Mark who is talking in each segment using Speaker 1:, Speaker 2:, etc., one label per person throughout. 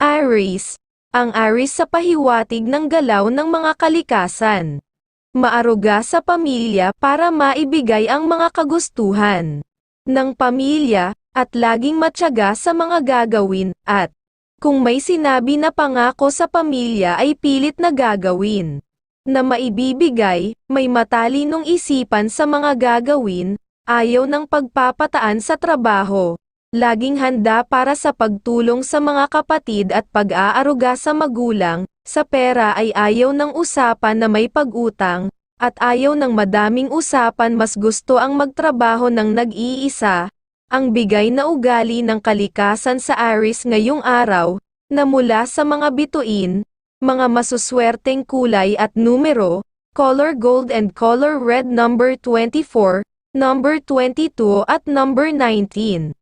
Speaker 1: Aries, ang Aries sa pahiwatig ng galaw ng mga kalikasan. Maaruga sa pamilya para maibigay ang mga kagustuhan ng pamilya, at laging matyaga sa mga gagawin, at kung may sinabi na pangako sa pamilya ay pilit na gagawin. Na maibibigay, may matalinong isipan sa mga gagawin, ayaw ng pagpapataan sa trabaho. Laging handa para sa pagtulong sa mga kapatid at pag-aaruga sa magulang, sa pera ay ayaw ng usapan na may pag-utang, at ayaw ng madaming usapan mas gusto ang magtrabaho ng nag-iisa, ang bigay na ugali ng kalikasan sa Aries ngayong araw, na mula sa mga bituin, mga masuswerteng kulay at numero, color gold and color red number 24, number 22 at number 19.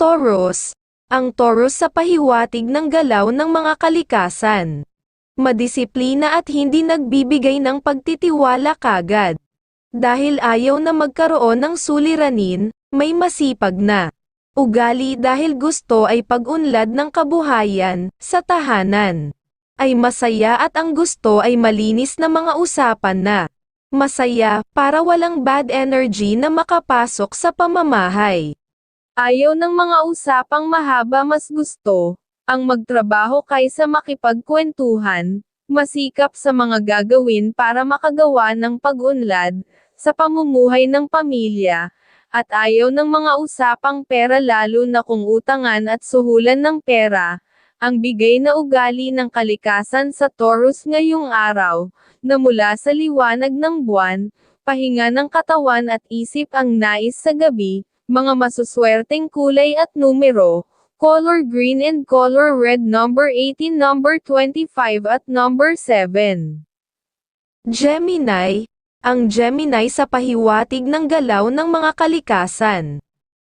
Speaker 1: Taurus, ang Taurus sa pahiwatig ng galaw ng mga kalikasan madisiplina at hindi nagbibigay ng pagtitiwala kagad. Dahil ayaw na magkaroon ng suliranin, may masipag na ugali dahil gusto ay pag-unlad ng kabuhayan sa tahanan. Ay masaya at ang gusto ay malinis na mga usapan na masaya para walang bad energy na makapasok sa pamamahay. Ayaw ng mga usapang mahaba mas gusto, ang magtrabaho kaysa makipagkwentuhan, masikap sa mga gagawin para makagawa ng pag-unlad, sa pamumuhay ng pamilya, at ayaw ng mga usapang pera lalo na kung utangan at suhulan ng pera, ang bigay na ugali ng kalikasan sa Taurus ngayong araw, na mula sa liwanag ng buwan, pahinga ng katawan at isip ang nais sa gabi, mga masuswerteng kulay at numero, color green and color red number 18 number 25 at number 7. Gemini, ang Gemini sa pahiwatig ng galaw ng mga kalikasan.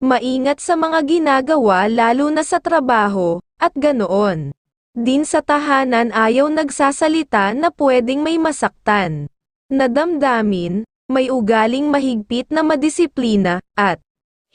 Speaker 1: Maingat sa mga ginagawa lalo na sa trabaho, at ganoon. Din sa tahanan ayaw nagsasalita na pwedeng may masaktan. Nadamdamin, may ugaling mahigpit na madisiplina, at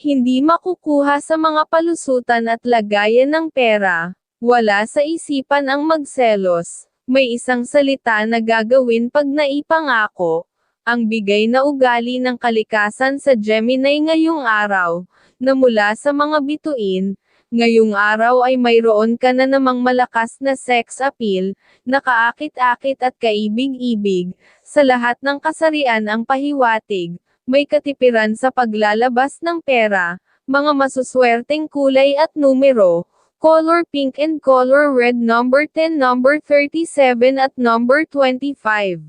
Speaker 1: hindi makukuha sa mga palusutan at lagayan ng pera, wala sa isipan ang magselos, may isang salita na gagawin pag naipangako, ang bigay na ugali ng kalikasan sa Gemini ngayong araw, na mula sa mga bituin, ngayong araw ay mayroon ka na namang malakas na sex appeal, na kaakit-akit at kaibig-ibig, sa lahat ng kasarian ang pahiwatig, may katipiran sa paglalabas ng pera, mga masuswerteng kulay at numero, color pink and color red number 10 number 37 at number 25.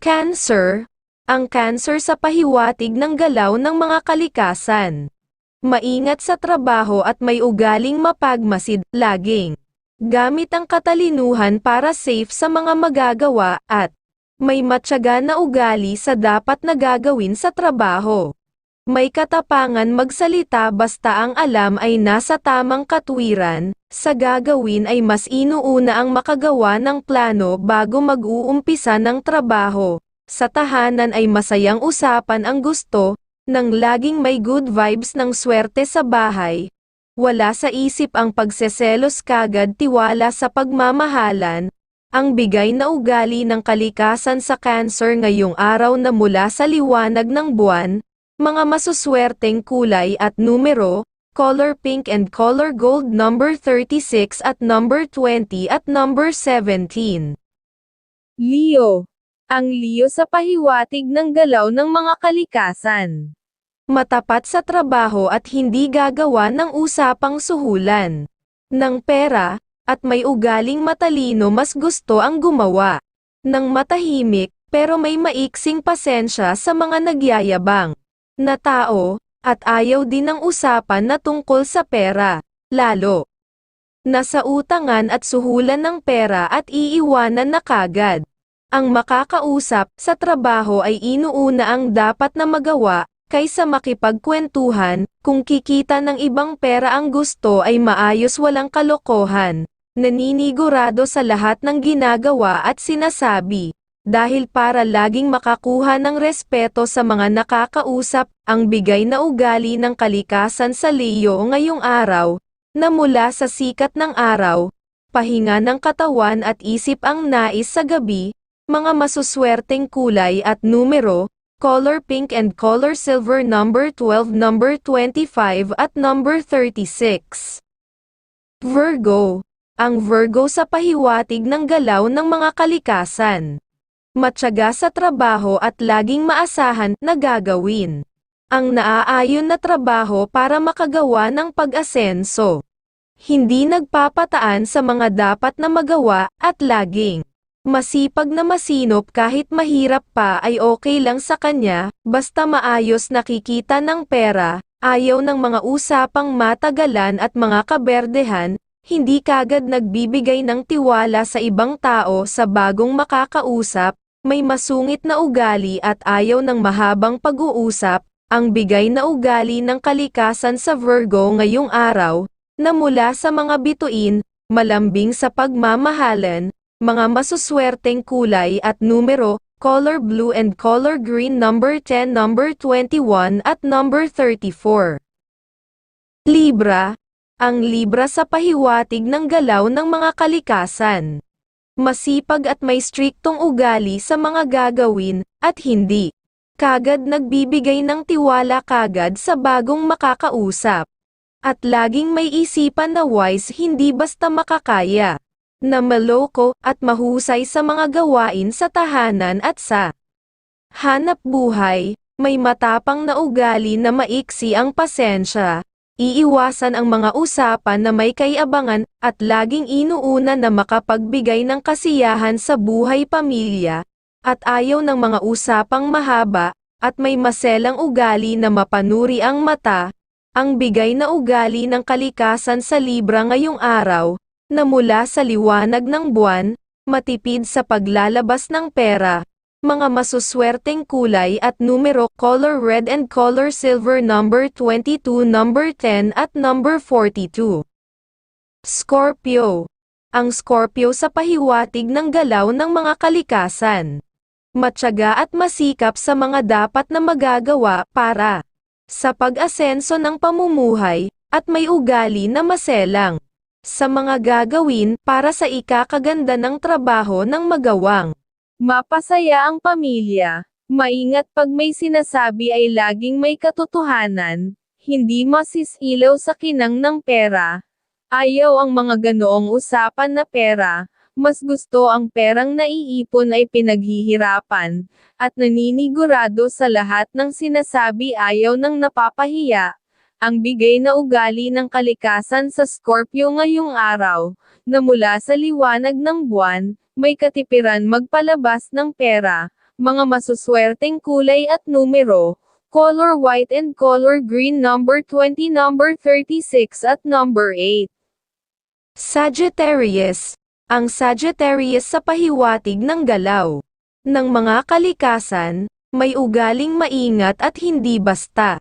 Speaker 1: Cancer, ang cancer sa pahiwatig ng galaw ng mga kalikasan. Maingat sa trabaho at may ugaling mapagmasid, laging. Gamit ang katalinuhan para safe sa mga magagawa, at may matyaga na ugali sa dapat na gagawin sa trabaho. May katapangan magsalita basta ang alam ay nasa tamang katwiran, sa gagawin ay mas inuuna ang makagawa ng plano bago mag-uumpisa ng trabaho. Sa tahanan ay masayang usapan ang gusto, nang laging may good vibes ng swerte sa bahay. Wala sa isip ang pagseselos kagad tiwala sa pagmamahalan, ang bigay na ugali ng kalikasan sa cancer ngayong araw na mula sa liwanag ng buwan, mga masuswerteng kulay at numero, color pink and color gold number 36 at number 20 at number 17. Leo. Ang Leo sa pahiwatig ng galaw ng mga kalikasan. Matapat sa trabaho at hindi gagawa ng usapang suhulan. Ng pera, at may ugaling matalino mas gusto ang gumawa ng matahimik, pero may maiksing pasensya sa mga nagyayabang na tao, at ayaw din ng usapan na tungkol sa pera, lalo na sa utangan at suhulan ng pera at iiwanan na kagad. Ang makakausap sa trabaho ay inuuna ang dapat na magawa, kaysa makipagkwentuhan, kung kikita ng ibang pera ang gusto ay maayos walang kalokohan naninigurado sa lahat ng ginagawa at sinasabi. Dahil para laging makakuha ng respeto sa mga nakakausap, ang bigay na ugali ng kalikasan sa Leo ngayong araw, na mula sa sikat ng araw, pahinga ng katawan at isip ang nais sa gabi, mga masuswerteng kulay at numero, color pink and color silver number 12, number 25 at number 36. Virgo. Ang Virgo sa pahiwatig ng galaw ng mga kalikasan. Matyaga sa trabaho at laging maasahan na gagawin. Ang naaayon na trabaho para makagawa ng pag-asenso. Hindi nagpapataan sa mga dapat na magawa at laging masipag na masinop kahit mahirap pa ay okay lang sa kanya, basta maayos nakikita ng pera, ayaw ng mga usapang matagalan at mga kaberdehan, hindi kagad nagbibigay ng tiwala sa ibang tao sa bagong makakausap, may masungit na ugali at ayaw ng mahabang pag-uusap, ang bigay na ugali ng kalikasan sa Virgo ngayong araw, na mula sa mga bituin, malambing sa pagmamahalan, mga masuswerteng kulay at numero, color blue and color green number 10, number 21 at number 34. Libra, ang Libra sa pahiwatig ng galaw ng mga kalikasan. Masipag at may striktong ugali sa mga gagawin, at hindi. Kagad nagbibigay ng tiwala kagad sa bagong makakausap. At laging may isipan na wise hindi basta makakaya. Na maloko at mahusay sa mga gawain sa tahanan at sa hanap buhay, may matapang na ugali na maiksi ang pasensya, Iiwasan ang mga usapan na may kayabangan, at laging inuuna na makapagbigay ng kasiyahan sa buhay pamilya, at ayaw ng mga usapang mahaba, at may maselang ugali na mapanuri ang mata, ang bigay na ugali ng kalikasan sa Libra ngayong araw, na mula sa liwanag ng buwan, matipid sa paglalabas ng pera, mga masuswerteng kulay at numero color red and color silver number 22 number 10 at number 42. Scorpio. Ang Scorpio sa pahiwatig ng galaw ng mga kalikasan. Matyaga at masikap sa mga dapat na magagawa para sa pag-asenso ng pamumuhay, at may ugali na maselang sa mga gagawin para sa ikakaganda ng trabaho ng magawang Mapasaya ang pamilya. Maingat pag may sinasabi ay laging may katotohanan, hindi masisilaw sa kinang ng pera. Ayaw ang mga ganoong usapan na pera, mas gusto ang perang naiipon ay pinaghihirapan, at naninigurado sa lahat ng sinasabi ayaw ng napapahiya. Ang bigay na ugali ng kalikasan sa Scorpio ngayong araw, na mula sa liwanag ng buwan, may katipiran magpalabas ng pera, mga masuswerteng kulay at numero, color white and color green number 20 number 36 at number 8. Sagittarius, ang Sagittarius sa pahiwatig ng galaw ng mga kalikasan, may ugaling maingat at hindi basta.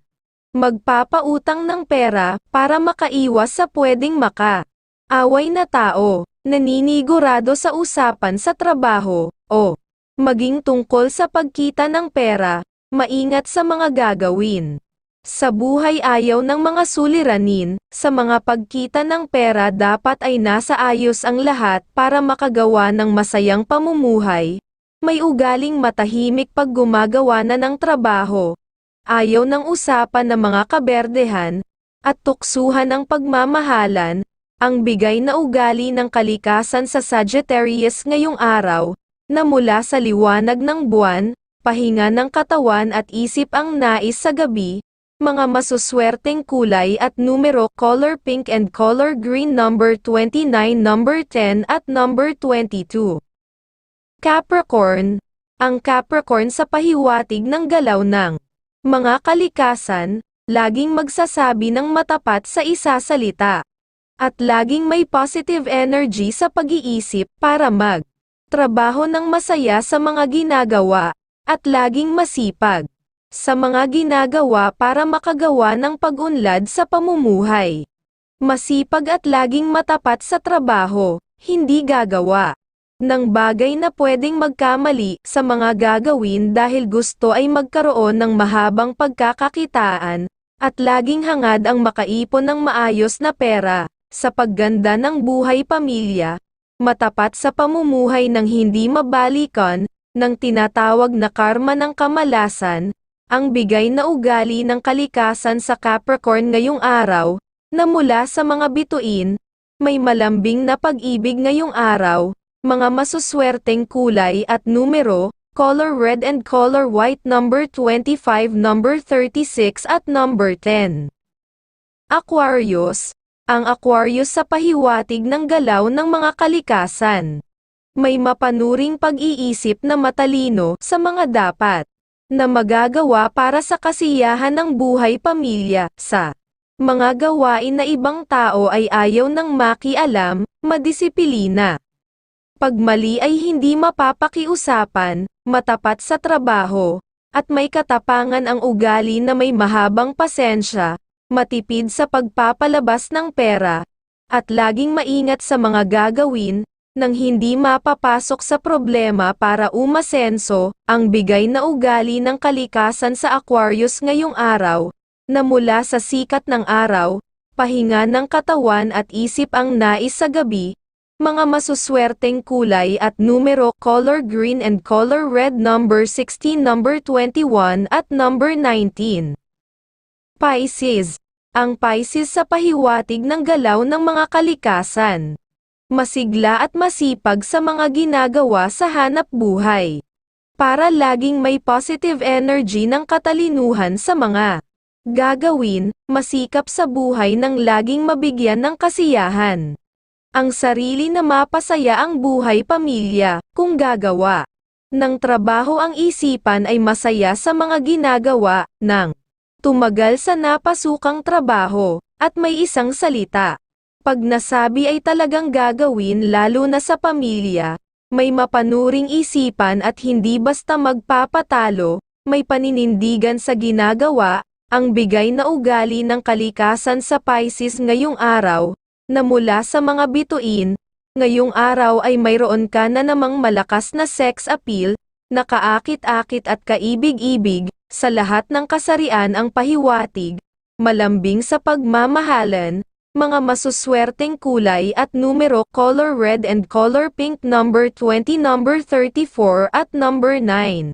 Speaker 1: Magpapautang ng pera para makaiwas sa pwedeng maka away na tao naninigurado sa usapan sa trabaho, o maging tungkol sa pagkita ng pera, maingat sa mga gagawin. Sa buhay ayaw ng mga suliranin, sa mga pagkita ng pera dapat ay nasa ayos ang lahat para makagawa ng masayang pamumuhay. May ugaling matahimik pag gumagawa na ng trabaho. Ayaw ng usapan ng mga kaberdehan, at tuksuhan ang pagmamahalan, ang bigay na ugali ng kalikasan sa Sagittarius ngayong araw, na mula sa liwanag ng buwan, pahinga ng katawan at isip ang nais sa gabi, mga masuswerteng kulay at numero color pink and color green number 29 number 10 at number 22. Capricorn, ang Capricorn sa pahiwatig ng galaw ng mga kalikasan, laging magsasabi ng matapat sa isa salita at laging may positive energy sa pag-iisip para mag trabaho ng masaya sa mga ginagawa, at laging masipag sa mga ginagawa para makagawa ng pag-unlad sa pamumuhay. Masipag at laging matapat sa trabaho, hindi gagawa ng bagay na pwedeng magkamali sa mga gagawin dahil gusto ay magkaroon ng mahabang pagkakakitaan, at laging hangad ang makaipon ng maayos na pera sa pagganda ng buhay pamilya, matapat sa pamumuhay ng hindi mabalikan, ng tinatawag na karma ng kamalasan, ang bigay na ugali ng kalikasan sa Capricorn ngayong araw, na mula sa mga bituin, may malambing na pag-ibig ngayong araw, mga masuswerteng kulay at numero, color red and color white number 25 number 36 at number 10. Aquarius, ang Aquarius sa pahiwatig ng galaw ng mga kalikasan. May mapanuring pag-iisip na matalino sa mga dapat na magagawa para sa kasiyahan ng buhay pamilya sa mga gawain na ibang tao ay ayaw ng makialam, madisipilina. Pag mali ay hindi mapapakiusapan, matapat sa trabaho, at may katapangan ang ugali na may mahabang pasensya, matipid sa pagpapalabas ng pera, at laging maingat sa mga gagawin, nang hindi mapapasok sa problema para umasenso, ang bigay na ugali ng kalikasan sa Aquarius ngayong araw, na mula sa sikat ng araw, pahinga ng katawan at isip ang nais sa gabi, mga masuswerteng kulay at numero color green and color red number 16 number 21 at number 19. Pisces. Ang Pisces sa pahiwatig ng galaw ng mga kalikasan. Masigla at masipag sa mga ginagawa sa hanap buhay. Para laging may positive energy ng katalinuhan sa mga gagawin, masikap sa buhay ng laging mabigyan ng kasiyahan. Ang sarili na mapasaya ang buhay pamilya, kung gagawa ng trabaho ang isipan ay masaya sa mga ginagawa, ng tumagal sa napasukang trabaho, at may isang salita. Pag nasabi ay talagang gagawin lalo na sa pamilya, may mapanuring isipan at hindi basta magpapatalo, may paninindigan sa ginagawa, ang bigay na ugali ng kalikasan sa Pisces ngayong araw, na mula sa mga bituin, ngayong araw ay mayroon ka na namang malakas na sex appeal, na kaakit-akit at kaibig-ibig, sa lahat ng kasarian ang pahiwatig, malambing sa pagmamahalan, mga masuswerteng kulay at numero color red and color pink number 20 number 34 at number 9.